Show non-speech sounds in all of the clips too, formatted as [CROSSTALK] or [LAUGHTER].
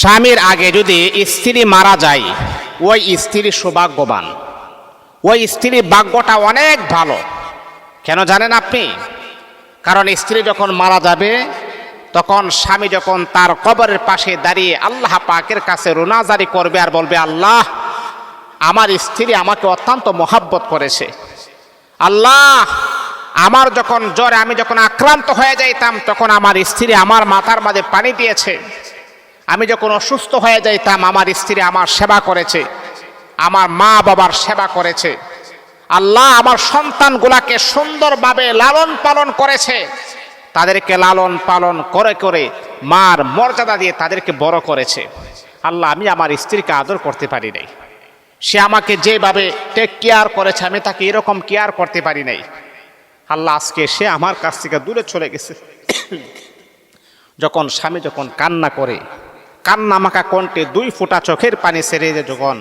স্বামীর আগে যদি স্ত্রী মারা যায়, ওই স্ত্রী সৌভাগ্যবান। ওই স্ত্রীর ভাগ্যটা অনেক ভালো। কেন জানেন আপনি? কারণ স্ত্রী যখন মারা যাবে, তখন স্বামী যখন তার কবরের পাশে দাঁড়িয়ে আল্লাহ পাকের কাছে রোনাজারি করবে আর বলবে, আল্লাহ, আমার স্ত্রী আমাকে অত্যন্ত মহাব্বত করেছে। আল্লাহ, আমার যখন জ্বরে, আমি যখন আক্রান্ত হয়ে যাইতাম, তখন আমার স্ত্রী আমার মাথার মাঝে পানি দিয়েছে। আমি যখন অসুস্থ হয়ে যাইতাম, আমার স্ত্রী আমার সেবা করেছে। আমার মা বাবার সেবা করেছে। আল্লাহ আমার সন্তানগুলাকে সুন্দরভাবে লালন পালন করেছে। তাদেরকে লালন পালন করে করে মার মর্যাদা দিয়ে তাদেরকে বড় করেছে। আল্লাহ, আমি আমার স্ত্রীকে আদর করতে পারি নাই। সে আমাকে যেভাবে টেক কেয়ার করেছে, আমি তাকে এরকম কেয়ার করতে পারি নাই। আল্লাহ, আজকে সে আমার কাছ থেকে দূরে চলে গেছে। [COUGHS] যখন স্বামী যখন কান্না করে কান্না মাখা কণ্ঠে দুই ফোঁটা চোখের পানি সেরে দেয় যখন।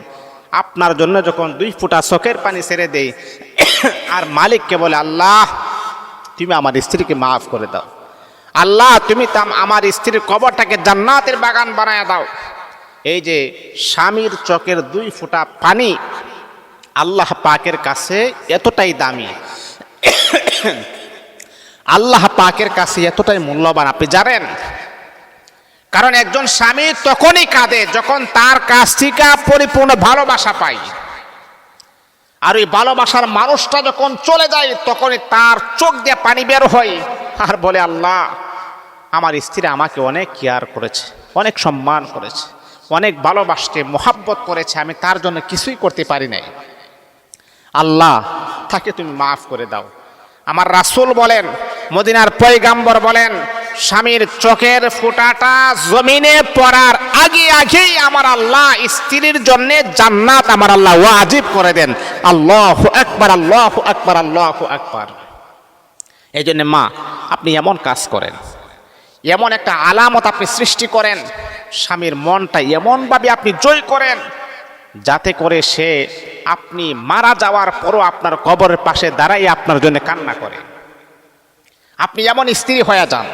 আপনার জন্য যখন দুই ফোঁটা চোখের পানি সেরে দেয় আর মালিককে বলে, আল্লাহ, তুমি আমার স্ত্রীকে মাফ করে দাও। আল্লাহ, তুমি তাম আমার স্ত্রীর কবরটাকে জান্নাতের বাগান বানায় দাও। এই যে স্বামীর চোখের দুই ফোঁটা পানি আল্লাহ পাকের কাছে এতটাই দামি। আল্লাহ পাকের কাছে এতটাই মূল্যবান। আপনি জানেন কারণ একজন স্বামী তখনই কাঁদে যখন তার কাছ থেকে পরিপূর্ণ ভালোবাসা পায়। আর ওই ভালোবাসার মানুষটা যখন চলে যায়, তখনই তার চোখ দিয়ে পানি বের হয় আর বলে, আল্লাহ, আমার স্ত্রী আমাকে অনেক কেয়ার করেছে, অনেক সম্মান করেছে, অনেক ভালোবাসতে, মোহাব্বত করেছে, আমি তার জন্য কিছুই করতে পারি নাই। আল্লাহ, তাকে তুমি মাফ করে দাও। আমার রাসূল বলেন মদিনার পয়গাম্বর বলেন, স্বামীর চোখের ফোঁটাটা জমিনে পড়ার আগে আগেই আমার আল্লাহ স্ত্রীর জন্য জান্নাত আমার আল্লাহ ওয়াজিব করে দেন। আল্লাহ একবার আল্লাহ একবার আল্লাহ একবার এই জন্য মা, আপনি এমন কাজ করেন, এমন একটা আলামত আপনি সৃষ্টি করেন, স্বামীর মনটা এমনভাবে আপনি জয় করেন, যাতে করে সে আপনি মারা যাওয়ার পরও আপনার কবরের পাশে দাঁড়াই আপনার জন্য কান্না করে। আপনি এমন স্ত্রী হয়ে যান,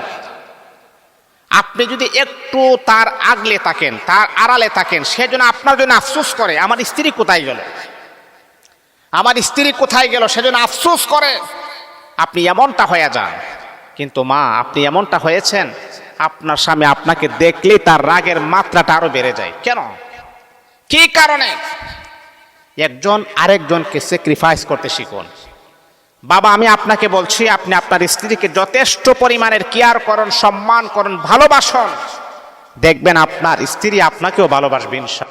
আপনি যদি একটু তার আগলে থাকেন, তার আড়ালে থাকেন সেজন্য আপনার জন্য আফসোস করে, আমার স্ত্রী কোথায় গেল? আমার স্ত্রী কোথায় গেল? সেজন্য আফসোস করে। আপনি এমনটা হয়ে যান। কিন্তু মা, আপনি এমনটা হয়েছেন, আপনার স্বামী আপনাকে দেখলেই তার রাগের মাত্রাটা আরও বেড়ে যায়। কেন? কি কারণে? একজন আরেকজনকে স্যাক্রিফাইস করতে শিখুন। বাবা, আমি আপনাকে বলছি, আপনি আপনার স্ত্রীকে যথেষ্ট পরিমাণের কেয়ার করুন, সম্মান করুন, ভালোবাসন। দেখবেন আপনার স্ত্রী আপনাকেও ভালোবাসবে ইনশা